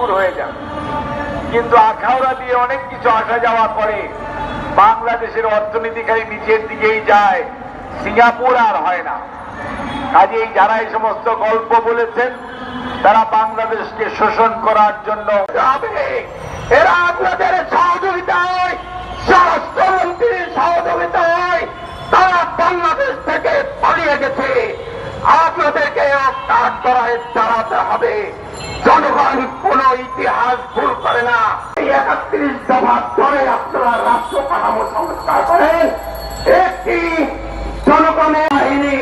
Singapore হয়ে যান। কিন্তু আখাউড়া দিয়ে অনেক কিছু আসা যাওয়া করে। বাংলাদেশের অর্থনীতি খালি নিচের দিকেই যায়। সিঙ্গাপুর আর হয় না। কাজেই যারা এই সমস্ত গল্প বলেছেন, তারা বাংলাদেশকে শোষণ করার জন্য এরা স্বরাষ্ট্রমন্ত্রীর সহযোগিতায় তারা বাংলাদেশ থেকে পালিয়ে গেছে। আপনাদেরকে কাজ করায় দাঁড়াতে হবে। জনগণ কোন ইতিহাস ভুল করে না। এই একত্রিশ দফা ধরে আপনারা রাষ্ট্র কাঠামো সংস্কার করেন। একটি জনগণের বাহিনী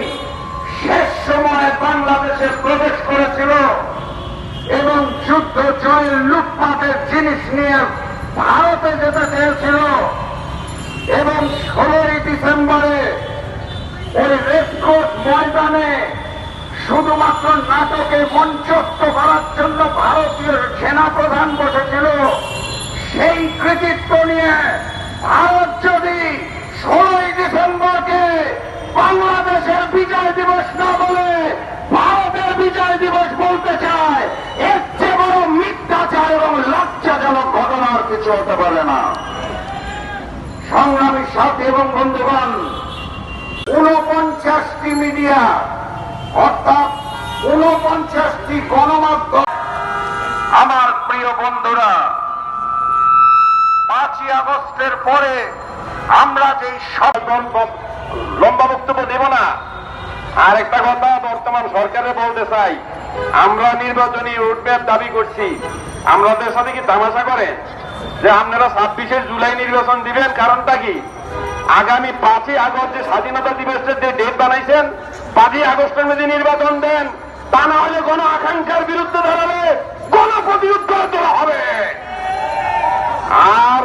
শেষ সময় বাংলাদেশে প্রবেশ করেছিল এবং যুদ্ধ জয়ের লুটপাটের জিনিস নিয়ে ভারতে যেতে চেয়েছিল। শুধুমাত্র নাটকে মঞ্চস্থ করার জন্য ভারতীয় সেনাপ্রধান বসেছিল। সেই কৃতিত্ব নিয়ে ভারত যদি ষোলোই ডিসেম্বরকে বাংলাদেশের বিজয় দিবস না বলে ভারতের বিজয় দিবস বলতে চায়, এর চেয়ে বড় মিথ্যাচার এবং লজ্জাজনক ঘটনার কিছু হতে পারে না। সংগ্রামী সাথী এবং বন্ধুগণ, ঊনপঞ্চাশটি মিডিয়া, অর্থাৎ ঊনপঞ্চাশটি গণমাধ্যম। আমার প্রিয় বন্ধুরা, পাঁচই আগস্টের পরে আমরা যে সব লম্বা বক্তব্য দেব না, আর একটা কথা বর্তমান সরকারে বলতে চাই। আমরা নির্বাচনী রোডম্যাপ দাবি করছি। আমাদের সাথে কি তামাশা করেন? যে আপনারা ছাব্বিশে জুলাই নির্বাচন দিবেন, কারণটা কি? আগামী পাঁচই আগস্ট যে স্বাধীনতা দিবসের যে ডেট বানাইছেন, পাঁচই আগস্টের মধ্যে নির্বাচন দেন। তা না হলে গণ আকাঙ্ক্ষার বিরুদ্ধে দাঁড়ালে গণ প্রতিরোধ করে তোলা হবে। আর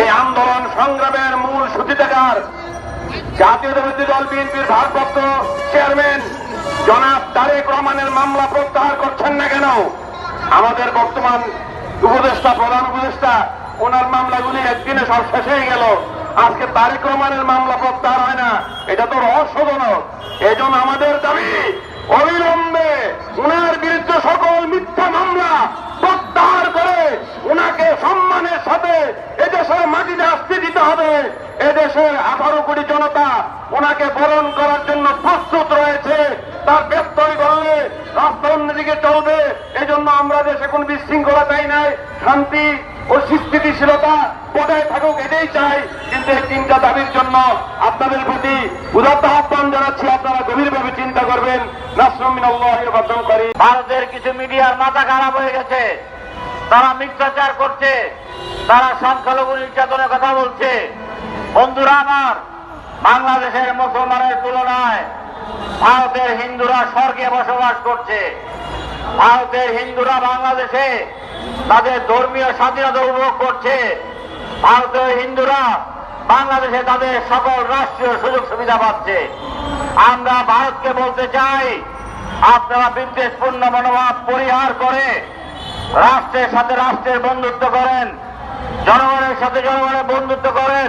এই আন্দোলন সংগ্রামের মূল সূচিতাকার জাতীয়তাবাদী দল বিএনপির ভারপ্রাপ্ত চেয়ারম্যান জনাব তারেক রহমানের মামলা প্রত্যাহার করছেন না কেন? আমাদের বর্তমান উপদেষ্টা, প্রধান উপদেষ্টা, ওনার মামলাগুলি একদিনে সব শেষ হয়ে গেল। আজকে তারেক রহমানের মামলা প্রত্যাহার হয় না। এটা তো রহস্যজনক। এই জন্য আমাদের দাবি অবিলম্বে ওনার বিরুদ্ধে সকল মিথ্যা মামলা প্রত্যাহার করে ওনাকে সম্মানের সাথে এদেশের মাটিতে আসতে দিতে হবে। এদেশের আঠারো কোটি জনতা ওনাকে বরণ করার জন্য প্রস্তুত রয়েছে। তার ব্যস্তই করলে রাস্তা অন্যদিকে চলবে। এজন্য আমরা দেশে কোন বিশৃঙ্খলা চাই নাই। শান্তি ও স্থিতিশীলতা বজায় থাকুক এটাই চাই। এই তিনটা দাবির জন্য আপনাদের প্রতি উদাত্ত আহ্বান জানাচ্ছি। আপনারা গভীরভাবে চিন্তা করবেন। নাসরমিন করি ভারতের কিছু মিডিয়ার মাথা খারাপ হয়ে গেছে। তারা মিথ্যাচার করছে। তারা সংখ্যালঘু নির্যাতনের কথা বলছে। বন্ধুরা আমার, বাংলাদেশের মুসলমানের তুলনায় ভারতের হিন্দুরা স্বর্গে বসবাস করছে। ভারতের হিন্দুরা বাংলাদেশে তাদের ধর্মীয় স্বাধীনতা উপভোগ করছে। ভারতের হিন্দুরা বাংলাদেশে তাদের সকল রাষ্ট্রীয় সুযোগ সুবিধা পাচ্ছে। আমরা ভারতকে বলতে চাই, আপনারা বিদ্বেষপূর্ণ মনোভাব পরিহার করে রাষ্ট্রের সাথে রাষ্ট্রের বন্ধুত্ব করেন, জনগণের সাথে জনগণের বন্ধুত্ব করেন।